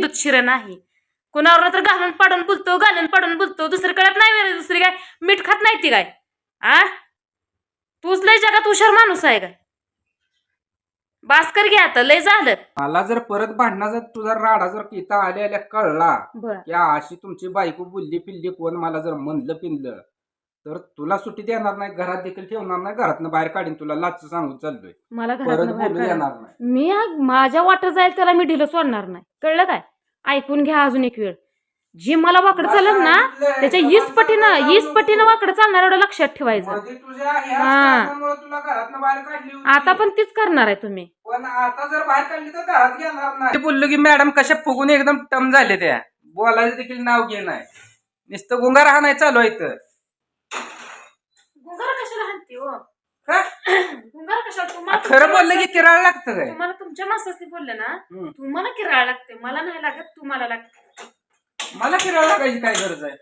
मेंदूत शिर नाही. कुणावर तर घालून पाडून बोलतो घालून पाडून बोलतो. दुसरं कळत नाही वेळ दुसरी काय? मीठ खात नाही ती काय? आ? तूच लय जगात हुशार माणूस आहे काय? बास्कर घे आता लय झालं. मला जर परत भांडणाचा तुझा राडा जर किता आल्या आल्या कळला बर. की अशी तुमची बायको बुल्ली पिल्ली कोण मला जर म्हणलं पिनलं तर तुला सुट्टी देणार नाही घरात देखील ठेवणार नाही घरातनं बाहेर काढीन तुला लाच सांगून चाललोय. मला परत बोलू काढा. येणार नाही. मी आ- माझ्या वाटत जाईल त्याला मी ढिलं सोडणार नाही. कळलं काय? ऐकून घ्या अजून एक वेळ. जी मला वाकडं चालत ना त्याच्या हीच पटीनं हीच पटीनं वाकडं चालणार एवढं लक्षात ठेवायचं. तुझ्या ह्याच हा. कारणामुळं तुला घरातनं बाहेर काढली होती. आता पण तीच करणार आहे तुम्ही. पण आता जर बाहेर काढली तर घरात घेणार नाही. बोललो की मॅडम कशा फुगून एकदम टम झाले त्या. बोलायचं देखील नाव घे नाही नुसतं गुंगार हा नाही चालू आहे इथं. गुंगारा कशाला हाणते हो कशाला तुम्हाला खरं बोललं की किराळ लागतं काय? तुम्हाला तुमच्या माणसाने बोलले ना हम्म. तुम्हाला किराळ लागते मला नाही लागत तुम्हाला लागते मला किराळ लागायची काय गरज आहे?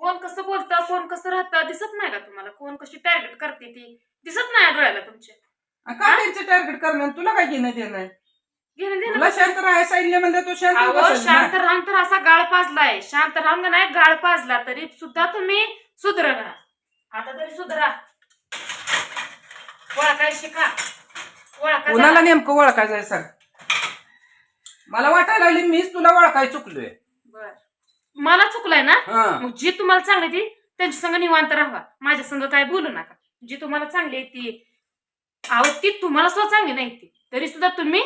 कोण कसं बोलतं कोण कसं राहतं दिसत नाही का तुम्हाला? कोण कशी टार्गेट करते ती? दिसत नाही डोळ्याला तुमच्या आणि का त्यांचं टार्गेट करणार तुला काय घेणं देणं आहे? घेणं देणं तुला शांत सांगितलं म्हणजे तो शांत अहो बसेल ना. शांत राहून तर असा गाळ पाजलाय. शांत राहून का नाही गाळ पाजला तरी सुद्धा तुम्ही सुधरना आता तरी सुधरा. ओळखाय शिका ओळखा कोणाला. नेमकं ओळखायचं आहे सांग मला वाटायला लागली मीच तुला ओळखाय चुकलोय. बर. मला चुकलाय ना? हा. मग जी तुम्हाला चांगली ती त्यांच्या संग निवांत राहा. माझ्या संग काय बोलू नका. जी तुम्हाला चांगली आहे ती अहो ती तुम्हाला सुद्धा चांगली नाही ती. तरी सुद्धा तुम्ही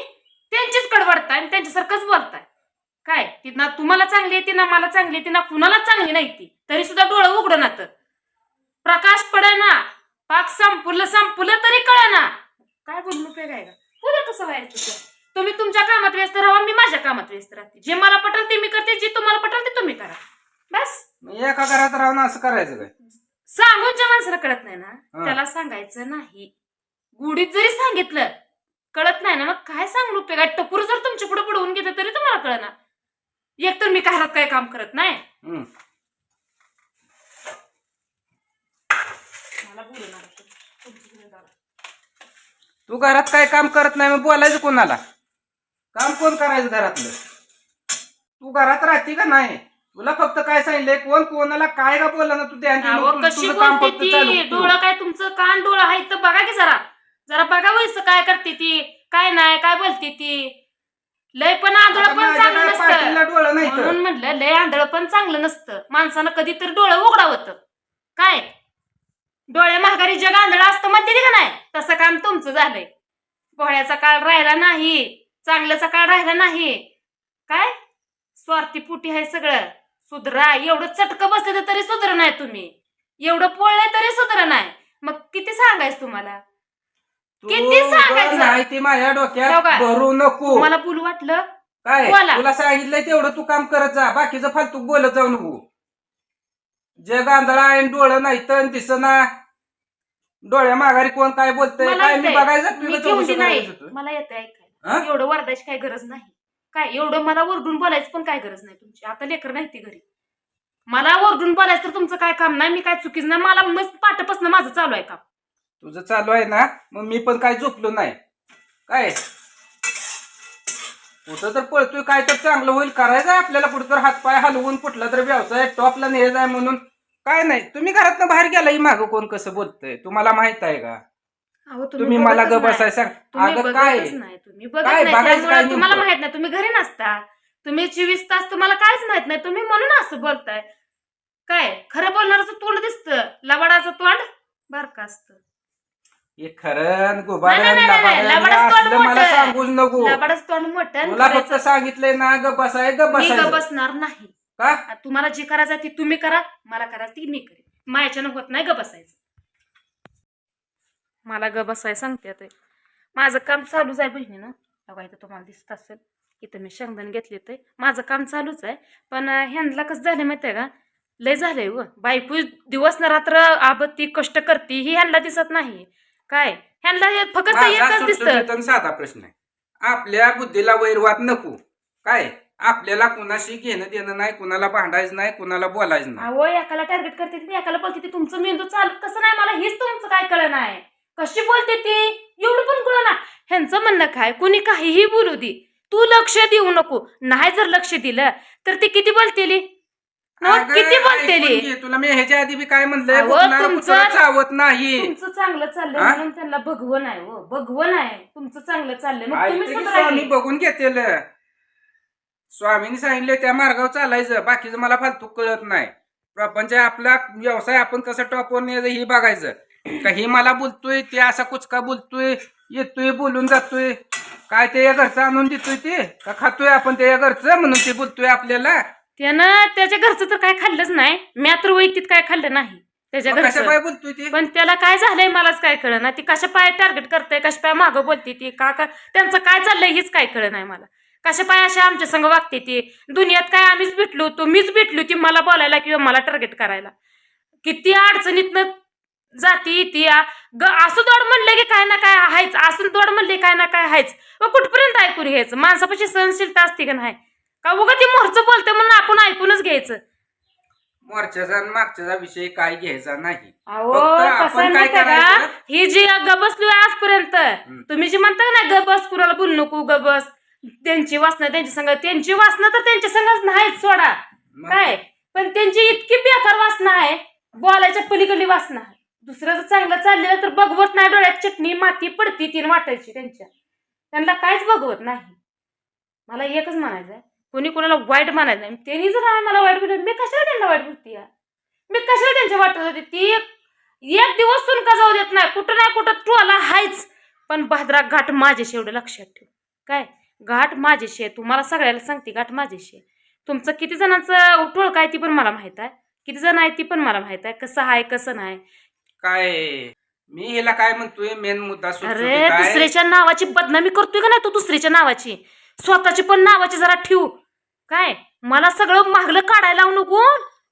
त्यांचीच कडवडताय आणि त्यांच्यासारखंच बोलताय. काय? ती ना तुम्हाला चांगली आहे ती ना मला चांगली आहे ती ना कुणाला चांगली नाही ती. तरी सुद्धा डोळं उघड ना तर प्रकाश पडे ना. पाक संपलं संपलं तरी ना. काय बोलणं उपयोग आहे का बोला कसं व्हायचं तुझं तुम्ही तुमच्या कामात व्यस्त राहा मी माझ्या कामात व्यस्त राहते. जे मला पटेल ते मी करते जे तुम्हाला पटेल ते तुम्ही करा. बस. मग एका घरात राहून असं करायचं काय? सांगून ज्या माणसाला कळत नाही ना. हा. त्याला सांगायचं नाही. गुढीत जरी सांगितलं कळत नाही ना. मग काय सांगून उपयोग आहे टपूर जर तुमच्यापुढे पडवून घेतलं तरी तुम्हाला कळणार एक तर मी घरात काय काम करत नाही. हम्म. मला बोलू नका. तुमची तुम्ही बघा. तू घरात काय काम करत नाही मग बोलायचं कोणाला? काम कोण करायचं घरातलं? तू घरात राहते का नाही? तुला फक्त काय सांगितलंय कोण कोणाला काय का बोलला ना तू ध्यान देऊन कशी तुझं काम बोलते फक्त चालू ती? ठेव. डोळं काय तुमचं? कान डोळं आहे तर बघा की जरा. जरा बघा वयस काय करते ती. काय नाही काय बोलते ती? लय पण आंधळ आता पण माझ्या चांगलं काय पाठीला नसतं डोळं नाही तर. म्हणून म्हटलं लय आंधळ पण चांगलं नसतं. माणसानं कधी तर डोळं उघडावत काय? डोळ्या महागारी जग आंधळ असतं म्हणते का नाही? तसं काम तुमचं झालंय. पोहळ्याचा काळ राहिला नाही चांगल्याचा काळ राहिला नाही. काय? स्वार्थी पुटी आहे सगळं. सुधरा एवढं चटकं बसले तरी सुधर नाही तुम्ही. एवढं पोळलंय तरी सुधर नाही. मग किती सांगायचं तुम्हाला? किती सांगायचं? ती माझ्या हो डोक्यात? भरू नको. तुम्हाला बोलू वाटलं? काय. तुला सांगितलंय तेवढं तू काम करत जा. बाकीचं फालतू बोलत जाऊ नको. जग आंधळा आहे डोळं नाही तर दिसना डोळ्या माघारी कोण काय बोलतंय मला काय मी येतंय. बघायचं मी तुला घेऊन चौकशी ती नाही करायचं होतं. मला येतं हा? ऐकायला एवढं वरदायची काही गरज नाही. काय एवढं मला ओरडून बोलायचं पण काय गरज नाही तुमची. आता लेकर नाही ती घरी. मला ओरडून बोलायचं तर तुमचं काय काम नाही मी काय चुकीच नाही. मला मस्त पाठपासून माझं चालू आहे काम. तुझं चालू आहे ना मग मी पण काय झोपलो नाही. काय? कुठं तर पळतोय काय तर चांगलं होईल. करायचं आहे आपल्याला कुठं तर हातपाय हलवून कुठला तर व्यवसाय टॉपला न्यायचा आहे म्हणून. काय नाही तुम्ही घरातनं बाहेर गेला मागं कोण कसं बोलतंय? तुम्हाला माहीत आहे का? अहो, तुम्ही मला बघतच ग बसाय. सांग तुम्ही अगं काय? बघतच नाही. तुम्ही बघत काय नाही. बघायचं त्यामुळे काय तुम्हाला नेमकं? माहीत नाही. तुम्ही घरी नसता. तुम्ही चोवीस तास तुम्हाला काहीच माहीत नाही. तुम्ही म्हणून असं बोलताय. काय? खरं बोलणारच तोंड दिसतं. लबाडाचं तोंड बारका असतं. हे खरं नाही, गुबाडन नाही, नाही, नाही, लबाडन लबाडच हे तोंड असलं मला मोठं. सांगूच नको. लबाडाचं तोंड मोठं तुला फक्त. सांगितलंय ना ग बसाय ग मी ग बसाय बसणार नाही. तुम्हाला जी करायचं ती तुम्ही करा मला करायचं ती मी करेन. माझ्याच्यानं होत नाही ग बसायचं. मला ग बसाय सांगते आता. माझं काम चालूच आहे बहिणीनं. बघा इथं तुम्हाला दिसत असेल. इथं मी शेंगदाणे घेतले ते माझं काम चालूच आहे. पण ह्यांना कसं झालं माहिती आहे का? लय झालंय व बायको दिवस न रात्र आबत्ती कष्ट करते ही ह्यांना दिसत नाही. काय? ह्यांना हे फक्त माझा एकच दिसतं. सुटसुटीत आणि साधा प्रश्न आहे. आपल्या बुद्धीला वैरवाद नको. काय? आपल्याला कुणाशी घेणं देणं नाही कुणाला भांडायचं नाही कुणाला बोलायचं नाही. अहो एकाला टार्गेट करते ती एकाला बोलते ती तुमचं मेंदू चालत कसं नाही मला हेच तुमचं काय कळ नाही. कशी बोलते ती? एवढं पण कळ ना. ह्यांचं म्हणणं काय? कुणी काहीही बोलू दे. तू लक्ष देऊ नको. नाही जर लक्ष दिलं तर ती किती बोलतेली? अगं, किती बोलतेली? ऐकून घे, तुला. मी ह्याच्या आधी बी काय म्हणलंय अहो, तुमचं- चावत नाही. तुमचं चांगलं चाललंय हा? म्हणून त्यांना भगवं नाही हो. भगवं नाही तुमचं चांगलं चाललंय. मग तुम्ही काहीतरी सुधारा स्वामी की. बघून घेतेल. स्वामीने सांगितले त्या मार्गावर चालायचं. बाकीचं मला फालतू कळत नाही. प्रपंच आपला व्यवसाय आपण कसं टॉपवर न्यायचं हे बघायचं. का हे मला बोलतोय ते असा कुचका बोलतोय येतोय बोलून जातोय. काय ते या घरचं आणून देतोय ते? का खातोय आपण ते या घरचं म्हणून ते बोलतोय आपल्याला? त्यानं त्याच्या घरचं तर काय खाल्लंच नाही. मी तर वैयक्तिक काय खाल्लं नाही. त्याच्या मग कशा घरचं. पाय बोलतोय ते? पण त्याला काय झालंय मलाच काय कळ ना ती कशा पाय टार्गेट करते कशा पाय मागं बोलते ती? का का त्यांचं काय चाललंय हेच काय कळ नाही मला. कशा पाय अशा आमच्या संग वागते ती? दुनियात काय आम्हीच भेटलो होतो मीच भेटली होती मला बोलायला किंवा मला टार्गेट करायला. किती अडचणीतनं जाती येते असं दोड म्हणलं की काय ना काय आहेच असं दोड म्हणले काय ना काय आहेच. मग कुठपर्यंत ऐकून घ्यायचं? माणसापाशी सहनशीलता असते का नाही? का उगा ती मोरचं बोलते म्हणून आपण ऐकूनच घ्यायचं? मोर्चाचा आणि मागच्याचा विषय काय घ्यायचा नाही. अहो फक्त कसं आहे आपण काय माहितीये का? करायचं? ही जी ग बसली आजपर्यंत तुम्ही जी म्हणता ना ग बस कुणाला बोलू नको ग बस त्यांची वासना त्यांच्या संग त्यांची वासना तर त्यांच्या संगच नाहीच सोडा. मग? काय? पण त्यांची इतकी बेकार वासना आहे. बोलायच्या पलीकडली वासना आहे. दुसऱ्याचं चांगलं चाललेलं तर बघवत नाही डोळ्यात. चटणी माती पडती तीन वाटायची त्यांच्या. त्यांना काहीच बघवत नाही. मला एकच म्हणायचं आहे कोणी कोणाला वाईट म्हणायचं नाही त्यांनी जर आहे मला वाईट बोलत मी कशाला त्यांना वाईट बोलते मी कशाला त्यांच्या वाटत होते ती एक एक दिवस सुनका जाऊ देत नाही. कुठं नाही कुठं टोला हायच. पण भाद्रा घाट माझ्याशी एवढं लक्षात ठेव. काय? घाट माझ्याशी आहे. तुम्हाला सगळ्याला सांगते घाट माझ्याशी आहे. तुमचं किती जणांचं टोळ काय ती पण मला माहीत आहे. किती जण आहे ती पण मला माहीत आहे. कसं आहे कसं नाही. काय? मी हिला काय म्हणतोय? मेन मुद्दा अरे आहे. दुसऱ्याच्या नावाची बदनामी करतोय का नाही तू दुसऱ्याच्या नावाची? स्वतःची पण नावाची जरा ठेवू. काय? मला सगळं मागलं काढायला लावू नको.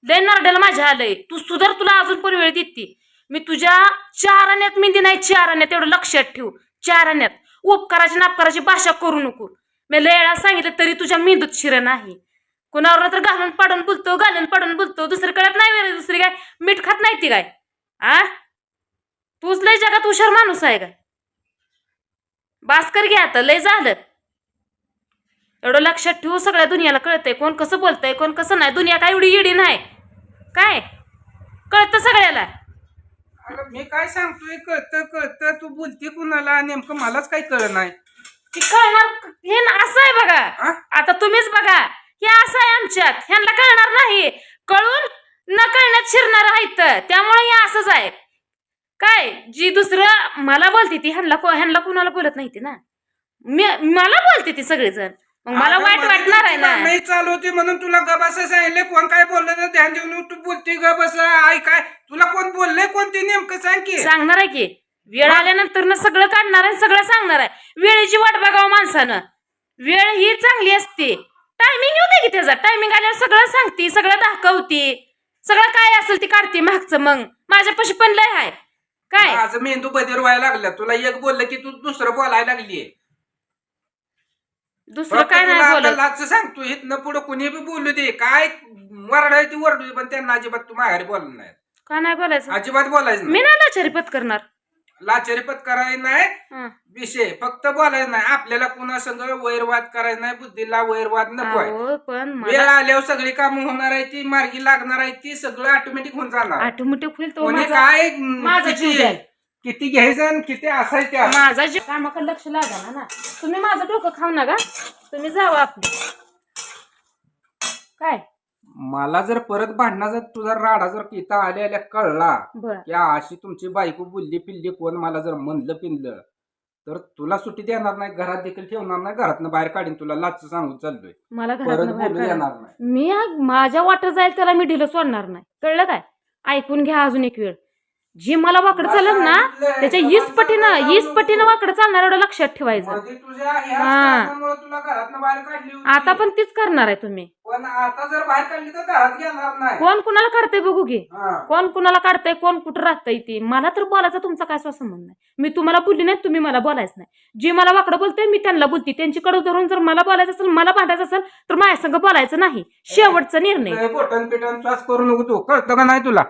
लय नरड्याला माझ्या आलंय तू सुधार तुला अजून पण वेळ देते. मी तुझ्या चार आण्यात मेहंदी नाही चार आण्यात. एवढं लक्षात ठेव. चार आण्यात. उपकाराची नापकाराची भाषा करू नको. मी लयळा सांगितलं तरी तुझ्या मेंदूत शिर नाही. कुणावर तर घालून पाडून बोलतो घालून पाडून बोलतो दुसरी कळत नाही वेळ दुसरी काय? मीठ खात नाही ती काय? आ? तूच लय जगात हुशार माणूस आहे काय? भास्कर घ्या आता लय झालं. एवढं लक्षात ठेवू सगळ्या दुनियाला कळतंय कोण कसं बोलतंय कोण कसं नाही दुनिया काय एवढी येडी नाही. काय? कळतं सगळ्याला. अगं, मी काय सांगतोय कळतं कळतं तू बोलते कुणाला नेमकं मलाच काही कळ नाही. ती कळणार हे ना असं आहे बघा? आता तुम्हीच बघा हे असं आहे आमच्यात. ह्यांना कळणार नाही. कळून न कळण्यात शिरणार आहेत त्यामुळे हे असंच आहे. काय? जी दुसरं मला बोलते ती ह्यांना ह्यांना कुणाला बोलत नाही ती ना? मी मला बोलते ती सगळेजण. मग मला वाईट वाटणार आहे ना. नाही चालू होती म्हणून तुला गबास सांगितले. कोण काय बोललं तर ध्यान देऊन तू बोलते गबस आई काय? तुला कोण बोलले कोण ते नेमकं? सांग की. सांगणार आहे की. वेळ आल्यानंतर ना सगळं काढणार आहे सगळं सांगणार आहे. वेळेची वाट बघावं माणसानं. वेळ ही चांगली असते. टायमिंग येऊ दे की त्याचा. टायमिंग आल्यावर सगळं सांगते सगळं दाखवते. सगळं काय असेल ते काढते मागचं मग. माझ्यापाशी पण लय आहे काय? माझं मेंदू बदीर व्हायला लागला. तुला एक बोललं की तू दुसरं बोलायला लागली. दुसरं काय नाही बोलत. लाच सांगतो इथनं पुढे कुणी बी बोलू दे. काय वरडाय ती वरडू दे पण त्यांना अजिबात तू माघारी बोलणार नाही. का नाही बोलायचं? अजिबात बोलायचं मी नाही. नाही लाचारीपत करणार लाचरीपत करायचं नाही. विषय फक्त बोलायचं नाही. आपल्याला कुणा संग वैरवाद करायचा नाही बुद्धीला वैरवाद नको पण वेळ आल्यावर सगळी कामं होणार आहे ती मार्गी लागणार आहे ती सगळं ऑटोमॅटिक होऊन जाणार. ऑटोमॅटिक होईल तो कोणी काय किती. किती घ्यायचं आणि किती असायचं? ते माझा जीव कामाकडे लक्ष लागा ना. तुम्ही माझं डोकं खाऊ नका. तुम्ही जावा आपलं. काय? मला जर परत भांडणाचा तुझा राडा जर किता आल्या आल्या कळला बर. की अशी तुमची बायको बुल्ली पिल्ली कोण मला जर म्हणलं पिनलं तर तुला सुट्टी देणार नाही घरात देखील ठेवणार नाही घरातनं बाहेर काढीन तुला लाच सांगून चाललोय. मला परत घरातनं बाहेर बोलू काढा. येणार नाही. मी आ- माझ्या वाटत जाईल त्याला मी ढिलं सोडणार नाही. कळलं काय? ऐकून घ्या अजून एक वेळ. जी मला वाकडं चालत ना त्याच्या हीच पटीनं नको. पटीनं वाकडं चालणार एवढं लक्षात ठेवायचं. मध्ये तुझ्या ह्या हा. कारणामुळं तुला घरातनं बाहेर काढली होती. आता पण तीच करणार आहे तुम्ही. पण आता जर बाहेर काढली तर घरात घेणार नाही. कोण कुणाला काढतंय बघू घे. हा. कोण कुणाला काढतंय कोण कुठं राहतंय ते. मला तर बोलायचा तुमचा काय संबंध नाही. मी तुम्हाला बोलली नाही तुम्ही मला बोलायचं नाही. जे मला वाकडं बोलतंय मी त्यांना बोलते. त्यांची कडू धरून जर मला बोलायचं असेल मला भांडायचं असेल तर माझ्या संग बोलायचं नाही. शेवटचा निर्णय. लय बोटन पिटन श्वास करू नको तू. कळतं का नाही तुला?